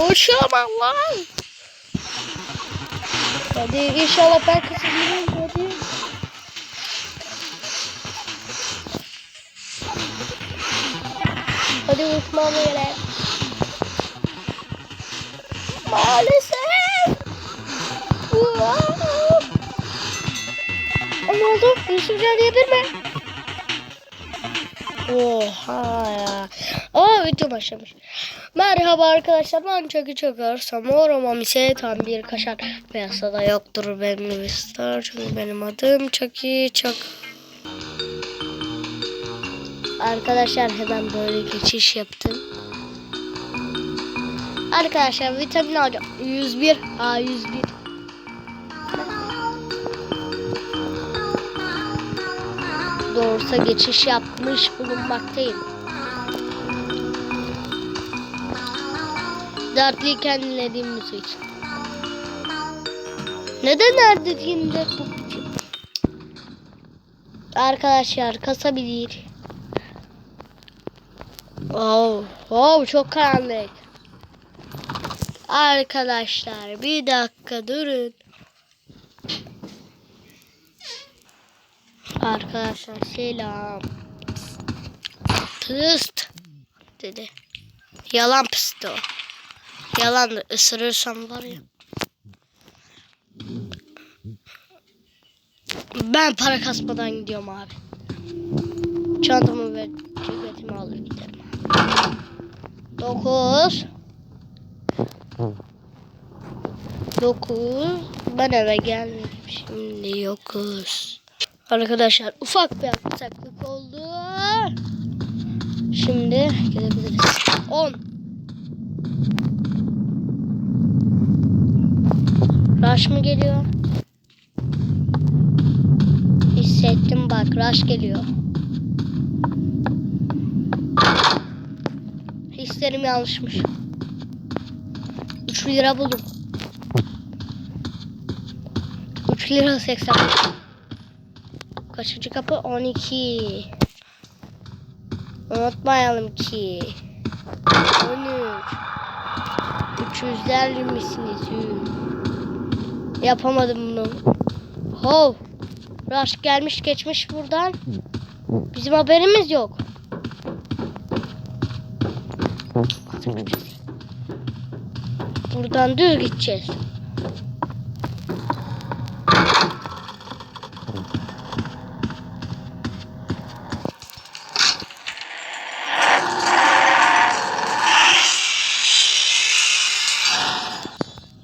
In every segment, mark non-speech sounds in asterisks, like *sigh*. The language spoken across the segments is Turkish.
Koşamam lan. Hadi inşallah ben kazanırım. Hadi. Hadi unutmam gerek. Maalesef. Ne oldu? Yusuf Can diyebilir mi? Oha ya. Aa video başlamış. Merhaba arkadaşlar ben Çakı Çakır. Samoramam ise tam bir kaşar. Piyasada yoktur benim gibi star. Çünkü benim adım Çakı Çak. Arkadaşlar hemen böyle geçiş yaptım. Arkadaşlar vitamin alacağım. 101. Aa 101. Doğrusa geçiş yapmış bulunmaktayım. Dertliyken dinlediğim müzik. Neden her dediğimde bu Arkadaşlar kasa bir değil. Oh, oh çok karanlık. Arkadaşlar bir dakika durun. Arkadaşlar selam. Pıst dedi. Yalan pıstı o. Yalan da ısırırsam var ya. Ben para kasmadan gidiyorum abi. Çantamı ve ceketimi alır giderim. 9 9 Ben eve gelmedim şimdi 9 Arkadaşlar ufak bir aksaklık oldu. Şimdi gidebiliriz. 10 Rush mı geliyor? Hissettim bak rush geliyor. Hislerim yanlışmış. 3 lira buldum. 3 lira 80. Kaçıncı kapı? 12. Unutmayalım ki. 13. 300'ler misiniz? Yapamadım bunu. Hov. Rush gelmiş geçmiş buradan. Bizim haberimiz yok. Buradan düz gideceğiz.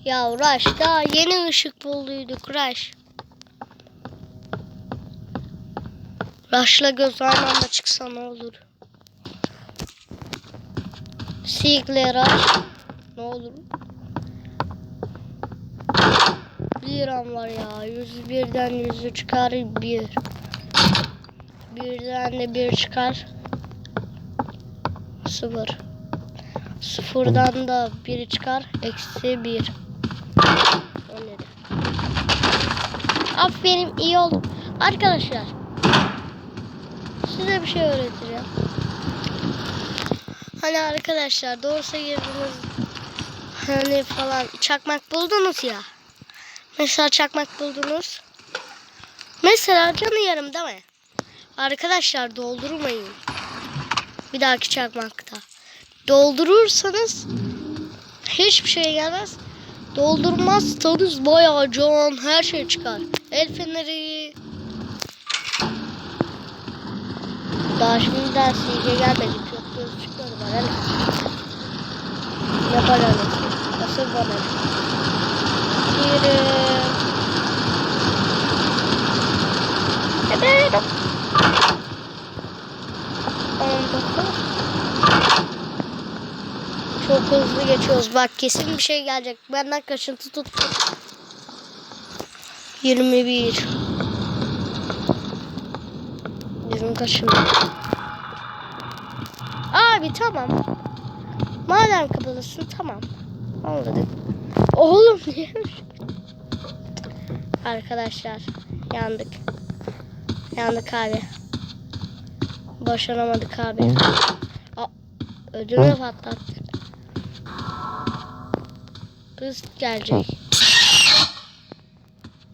Ya Rush daha yeni ışık bulduyduk Rush. Rush'la göz aynı anda çıksa ne olur? Sigle Rush. Ne olur? Bir an var ya. 101'den 100'ü çıkar bir. Birden de bir çıkar. Sıfır. Sıfırdan da biri çıkar. Eksi bir. O ne de? Aferin iyi oldu. Arkadaşlar. Size bir şey öğreteceğim. Hani arkadaşlar doğrusa girdiniz hani falan çakmak buldunuz ya. Mesela çakmak buldunuz. Mesela canı yarım değil mi? Arkadaşlar doldurmayın. Bir dahaki çakmakta. Doldurursanız hiçbir şey gelmez. Doldurmazsanız bayağı can her şey çıkar. El feneri. Daha şimdiden CJ gelmedi. Çok göz çıkmadı bana? Ne bana ne? Nasıl bana ne? Yürü. Evet. 19. Çok hızlı geçiyoruz. Bak kesin bir şey gelecek. Benden kaçıntı tuttu. 21. Bizim kaçıntı. Abi tamam. Madem kapalısın tamam. Anladık. Oğlum niye? Arkadaşlar yandık. Yandık abi. Başaramadık abi. Aa, ödümü patlattık. Kız gelecek.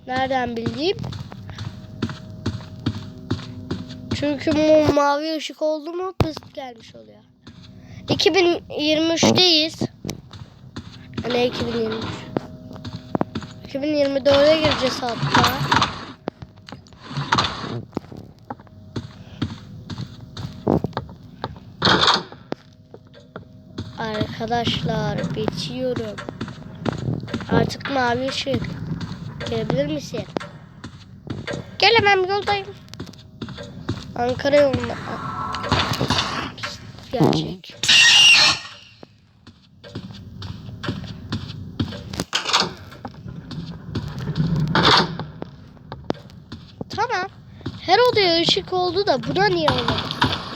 Nereden bileyim? Çünkü bu mavi ışık oldu mu kız gelmiş oluyor. 2023'teyiz. Hani 2023. 2024'e gireceğiz hatta. Arkadaşlar bitiyorum. Artık mavi ışık. Gelebilir misin? Gelemem yoldayım. Ankara yolunda. Gerçek. Tamam. Her odaya ışık oldu da buna niye olmadı?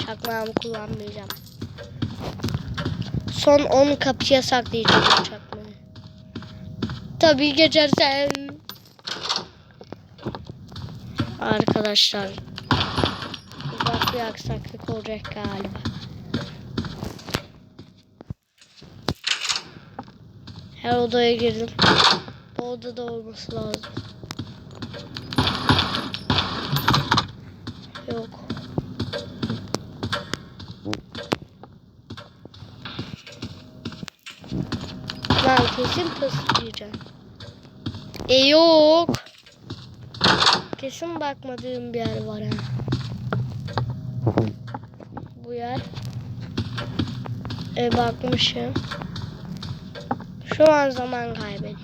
Çakmağımı kullanmayacağım. Son 10 kapıya saklayacağım çakmağı. Tabii geçersen. Arkadaşlar. Ufak bir aksaklık olacak galiba. Her odaya girdim. Bu odada olması lazım. Yok. Ben kesin pıslayacağım. E yok. Kesin bakmadığım bir yer var ha. Bu yer. E bakmışım. Şu an zaman kaybediyor.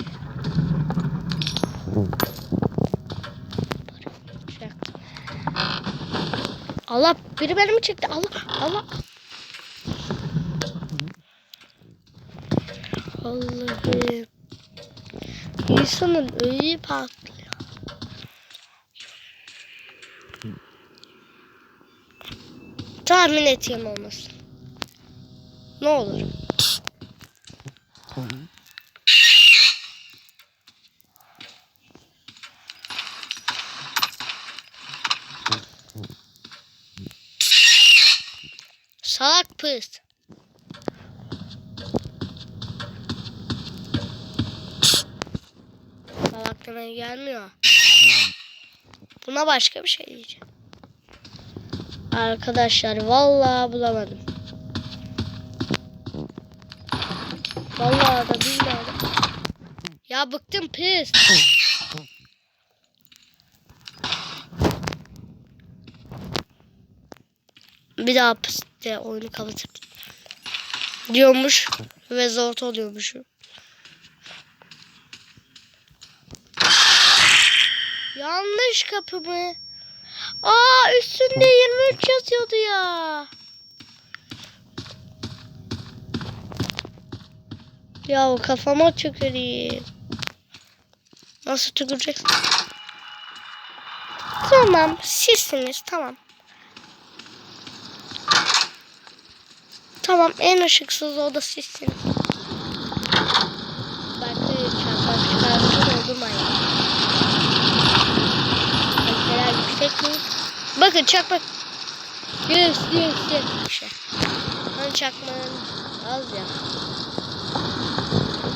Çaktım. Allah biri beni mi çekti? Allah Allah. Allah'ım. İnsanın öyle patlıyor. Tahmin eteyim olmasın. Ne olur. Salak pıs. Demeye gelmiyor. *laughs* Buna başka bir şey diyeceğim. Arkadaşlar vallahi bulamadım. Vallahi da billahi. Ya bıktım pis. Bir daha pis de oyunu kapatır. Diyormuş ve zor oluyormuş. Yanlış kapı mı? Aa üstünde 23 yazıyordu ya. Ya kafama tüküreyim. Nasıl tüküreceksin? Tamam sizsiniz tamam. Tamam en ışıksız oda sizsiniz. Bak çarpar çıkartır oldum ay. Mi? Bakın çakmak. Yes yes yes. Hani çakmağın az ya.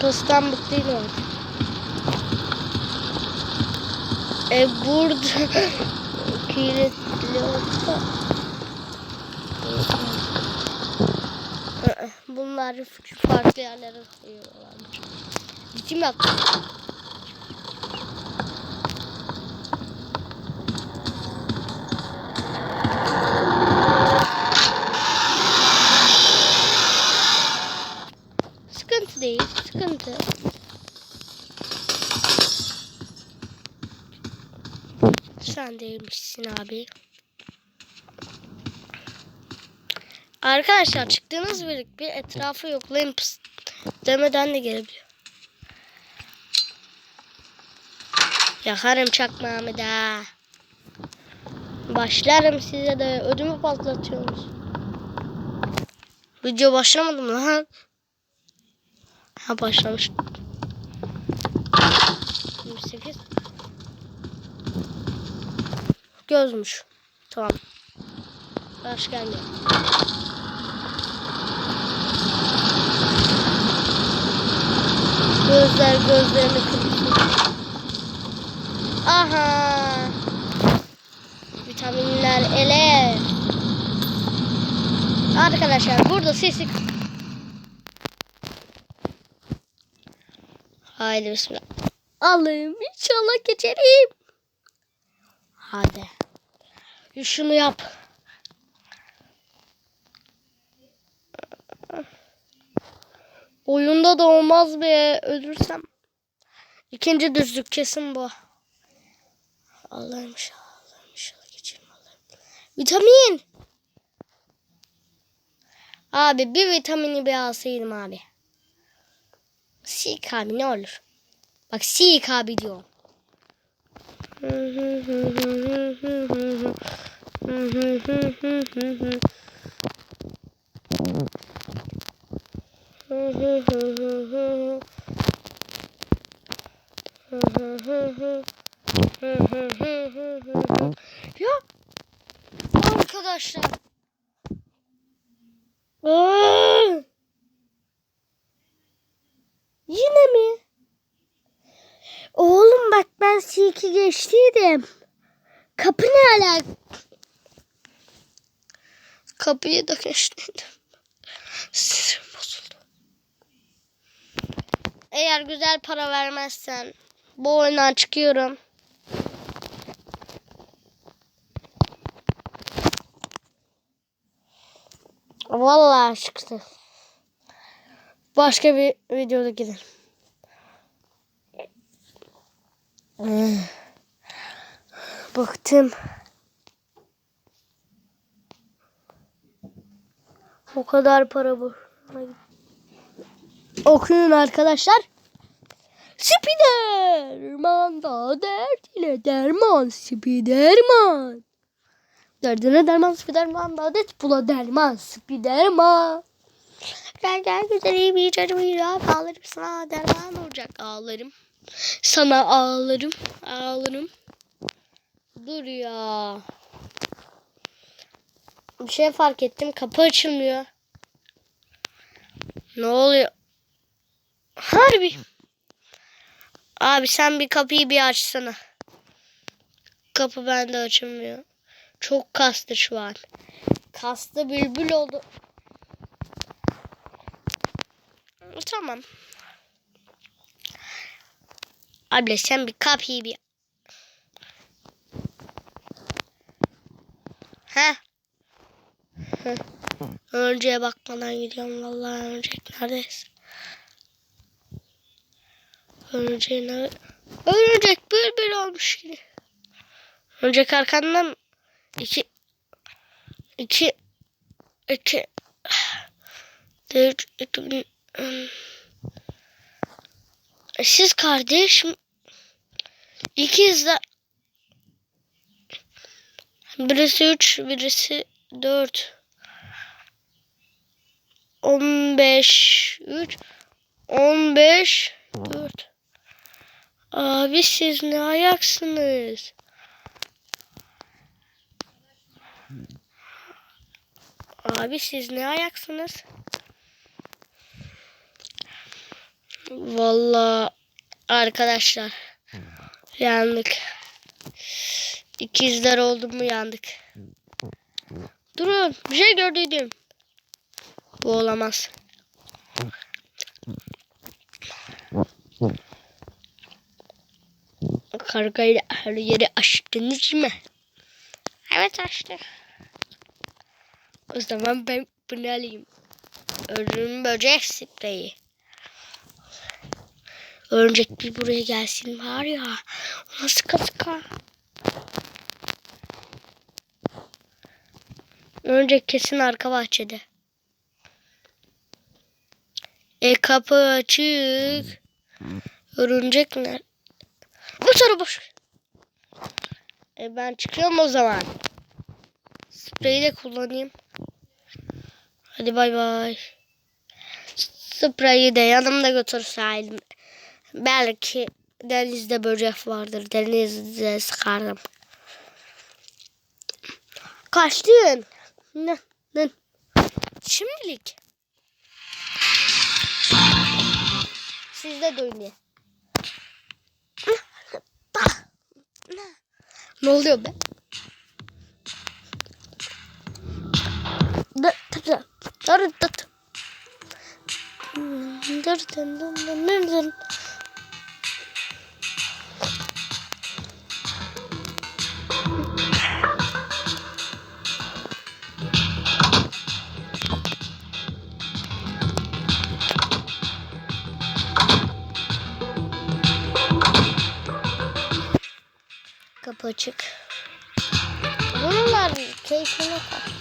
Pastan bıktıydı orada. E burada *laughs* kilitli olsa Bunlar farklı yerlere koyuyorlarmış. Ciddi mi yaptın? Sıkıntı değil, sıkıntı. Sen değilmişsin abi. Arkadaşlar çıktığınız bir, bir etrafı yoklayın pıs demeden de gelebiliyor. Yakarım çakmağımı da. Başlarım size de ödümü patlatıyorsunuz. Video başlamadı mı lan? Ha başlamış. 28 Gözmüş. Tamam. Baş gelmiyor. Göz gözler gözlerini kırpsın. Aha. Vitaminler ele. Arkadaşlar burada sesi Haydi bismillah. Alayım inşallah geçerim. Hadi. Şunu yap. Oyunda da olmaz be. Ölürsem. İkinci düzlük kesin bu. Allah'ım inşallah. Allah'ım inşallah geçerim Allah'ım. Vitamin. Abi bir vitamini bir alsaydım abi. Sik abi ne olur. Bak sik abi diyor. ya arkadaşlar. Aa! Yine mi? Oğlum bak ben C2 geçtiydim. Kapı ne alak? Kapıyı da geçtiydim. Sinirim bozuldu. Eğer güzel para vermezsen bu oyundan çıkıyorum. Vallahi çıktı. Başka bir videoda gidelim. Bıktım. O kadar para bu. Okuyun arkadaşlar. Spiderman da dert ile derman. Spiderman. Derdine derman Spiderman da dert bula derman Spiderman. Gel gel güzelim iyi çocuğum iyi ya. Ağlarım sana derman olacak ağlarım. Sana ağlarım ağlarım. Dur ya. Bir şey fark ettim kapı açılmıyor. Ne oluyor? Harbi. Abi sen bir kapıyı bir açsana. Kapı bende açılmıyor. Çok kastı şu an. Kastı bülbül oldu. Tamam. Abla sen bir kapıyı bir... He? Önceye bakmadan gidiyorum vallahi öncek neredeyiz? Öncek ne? Öncek bülbül olmuş yine. Öncek arkandan iki iki iki üç iki siz kardeş ikiz de birisi üç birisi dört. On beş üç. On beş dört. Abi siz ne ayaksınız? Abi siz ne ayaksınız? Vallahi arkadaşlar yandık. İkizler oldu mu yandık. Durun bir şey gördüydüm. Bu olamaz. Kargayla her yeri açtınız mı? Evet açtı. O zaman ben bunu alayım. Ölüm böcek spreyi. Örümcek bir buraya gelsin var ya. Ona sıka Örümcek kesin arka bahçede. E kapı açık. Örümcek ne? Bu sarı boş. E ben çıkıyorum o zaman. Spreyi de kullanayım. Hadi bay bay. Spreyi de yanımda götürseydim. Belki denizde böcek vardır. Denizde sıkardım. Kaçtın. Ne? Ne? Şimdilik. Siz de de dönüyor. Ne oluyor be? Dı- dı- dı- dı- dı- dı. Dır Açık. Bunlar keyfine kaçtı.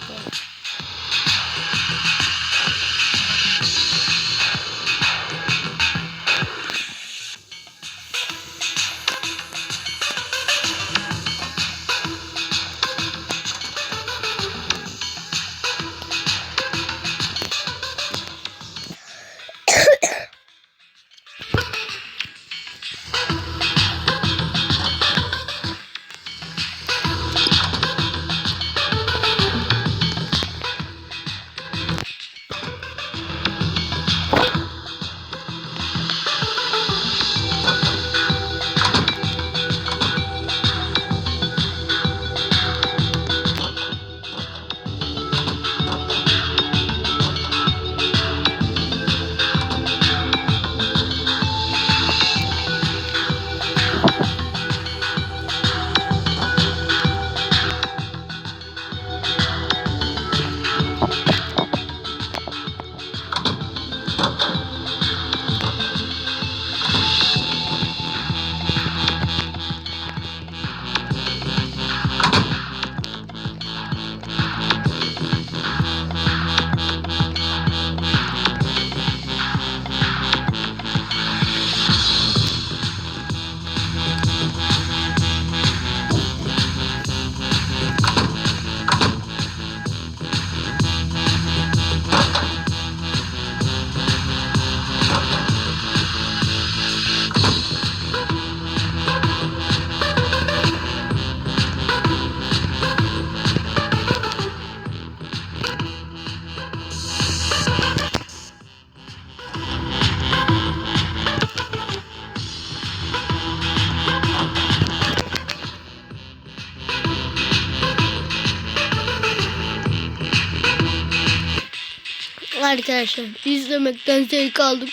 Arkadaşlar izlemekten zevk aldım.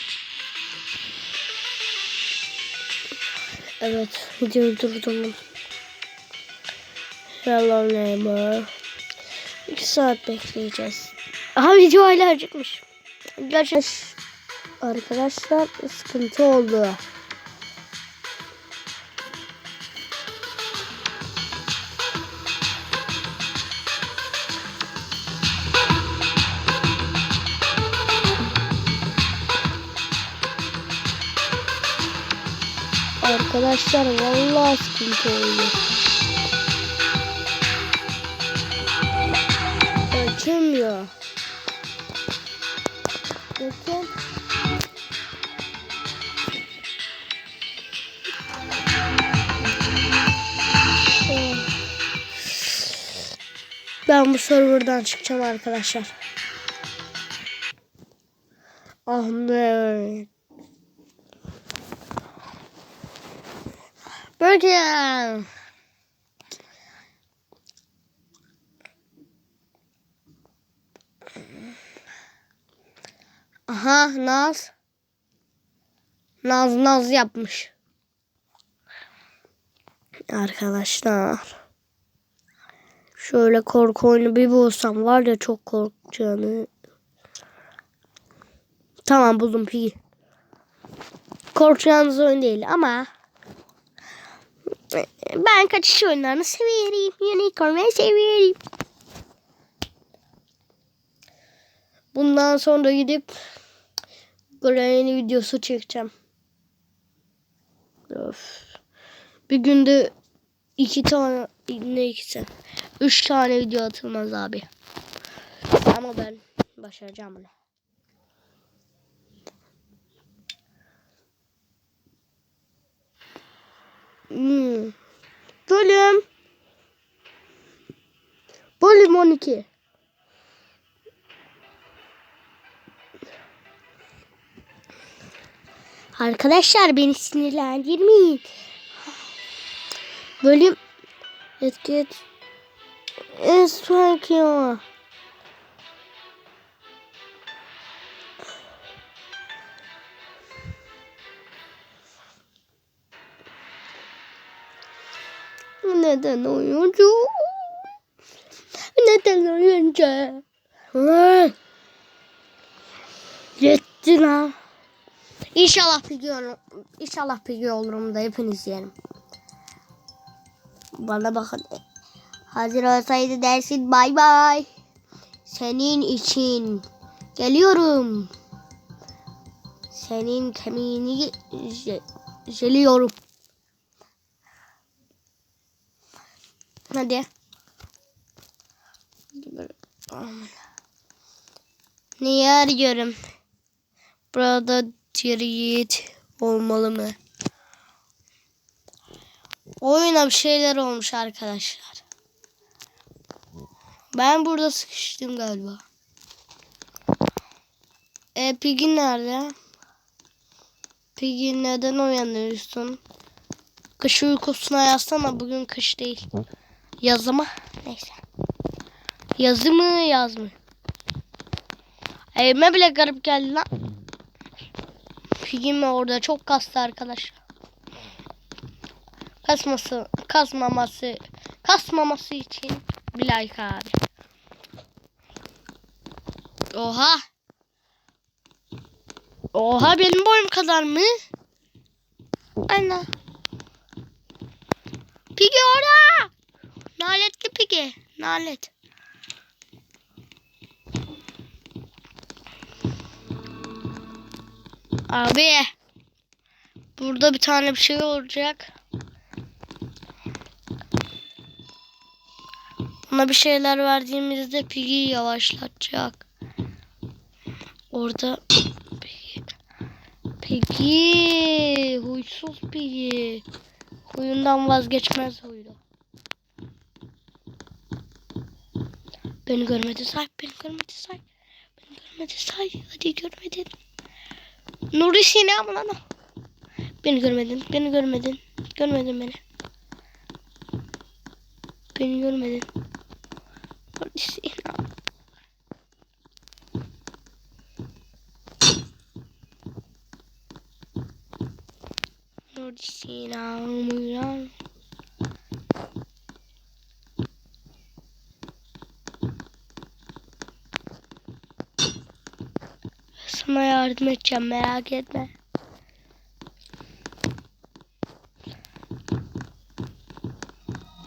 Evet videoyu durdurdum. Hello neighbor. 2 saat bekleyeceğiz. Aha video hala acıkmış. Gerçekten arkadaşlar sıkıntı oldu. Arkadaşlar vallahi sıkıntı oldu. Açılmıyor. Bakın. Ben bu serverdan çıkacağım arkadaşlar. Ahmet. Burger. Aha Naz. Naz Naz yapmış. Arkadaşlar. Şöyle korku oyunu bir bulsam var ya çok korkacağını. Tamam buldum Piggy. Korkacağınız oyun değil ama ben kaçış oyunlarını severim. Unicorn'u severim. Bundan sonra gidip Granny videosu çekeceğim. Öf. Bir günde iki tane ne ikisi? Üç tane video atılmaz abi. Ama ben başaracağım bunu. Hmm. Bölüm. Bölüm 12. Arkadaşlar beni sinirlendirmeyin. Bölüm etki et. Esmek ya. Neden oyuncu? Neden oyuncu? Yetti lan. İnşallah pigi olurum. İnşallah pigi olurum da hepiniz yerim. Bana bakın. Hazır olsaydı dersin bay bay. Senin için geliyorum. Senin kemiğini je- jeliyorum. Hadi. Neyi arıyorum? Burada Yiğit olmalı mı? Oyuna bir şeyler olmuş arkadaşlar. Ben burada sıkıştım galiba. E Piggy nerede? Piggy neden uyanıyorsun? Kış uykusuna yazsana bugün kış değil. Yazı mı? Neyse. Yazı mı yaz mı? Evime bile garip geldi lan. Piggy orada çok kastı arkadaşlar. Kasması, kasmaması, kasmaması için bir like abi. Oha. Oha benim boyum kadar mı? Ana. Piggy orada. Naletli Piggy. Nalet. Abi. Burada bir tane bir şey olacak. Ona bir şeyler verdiğimizde Piggy'yi yavaşlatacak. Orada Piggy. Piggy. Huysuz Piggy. Huyundan vazgeçmez huydu. Beni görmedi say. Beni görmedi say. Beni görmedi say. Hadi görmedin. Nuri Sina mı lan o? Beni görmedin. Beni görmedin. Görmedin beni. Beni görmedin. Nuri Sina. Nuri Sina. Muyan. Sana yardım edeceğim merak etme.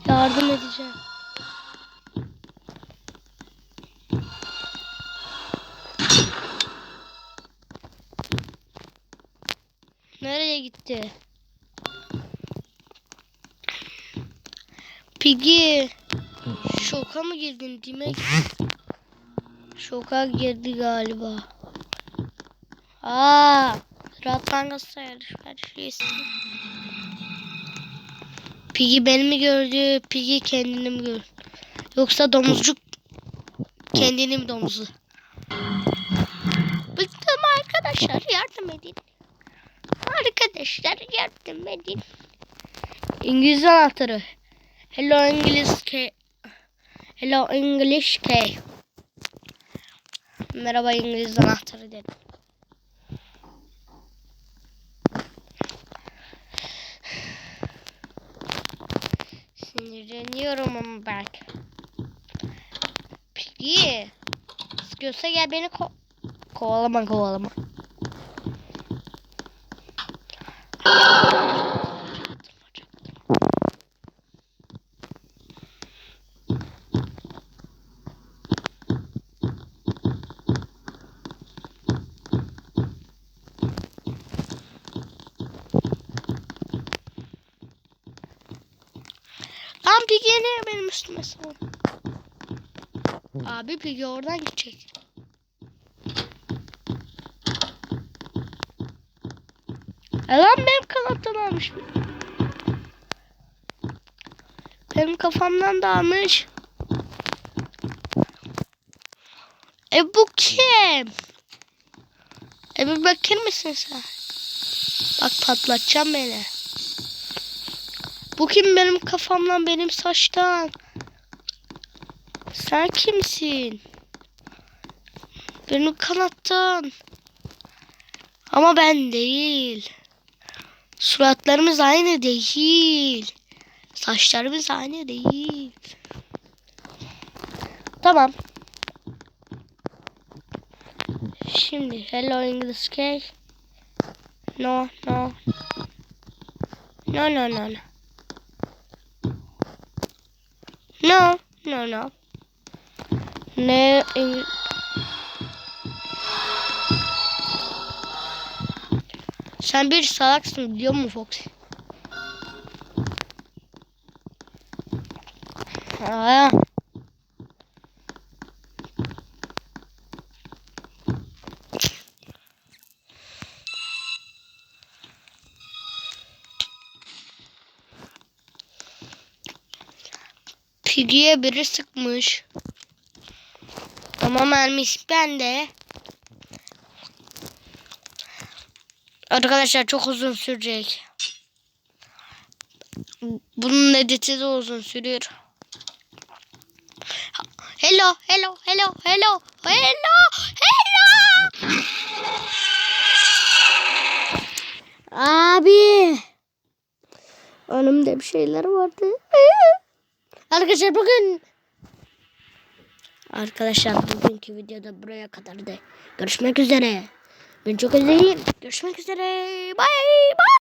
Yardım edeceğim. Nereye gitti? Piggy. Şoka mı girdin demek? Şoka girdi galiba. Aa, Rattan Galatasaray alışverişi Piggy beni mi gördü? Piggy kendini mi gördü? Yoksa domuzcuk kendini mi domuzu? Bıktım arkadaşlar yardım edin. Arkadaşlar yardım edin. İngiliz anahtarı. Hello İngiliz K. Hello English K. Merhaba İngiliz anahtarı dedim. Sinirleniyorum ama bak. Piggy. Sıkıyorsa gel beni ko kovalama kovalama. Piggy niye benim üstüme salın? Abi Piggy oradan gidecek. E lan benim kanattan almış. Benim kafamdan da almış. E bu kim? E bir bakır mısın sen? Bak patlatacağım beni. Bu kim benim kafamdan benim saçtan? Sen kimsin? Benim kanattan. Ama ben değil. Suratlarımız aynı değil. Saçlarımız aynı değil. Tamam. Şimdi hello English cake. No, no. No, no, no, no. No, no, no. Ne İng- Sen bir salaksın biliyor musun Foxy? Aa. Piggy'ye biri sıkmış. Ama mermisi bende. Arkadaşlar çok uzun sürecek. Bunun editi de uzun sürüyor. Hello, hello, hello, hello, hello, hello. Abi. Önümde bir şeyler vardı. Arkadaşlar bugün Arkadaşlar bugünkü videoda buraya kadar da görüşmek üzere. Ben çok özleyeyim. Görüşmek üzere. Bye bye.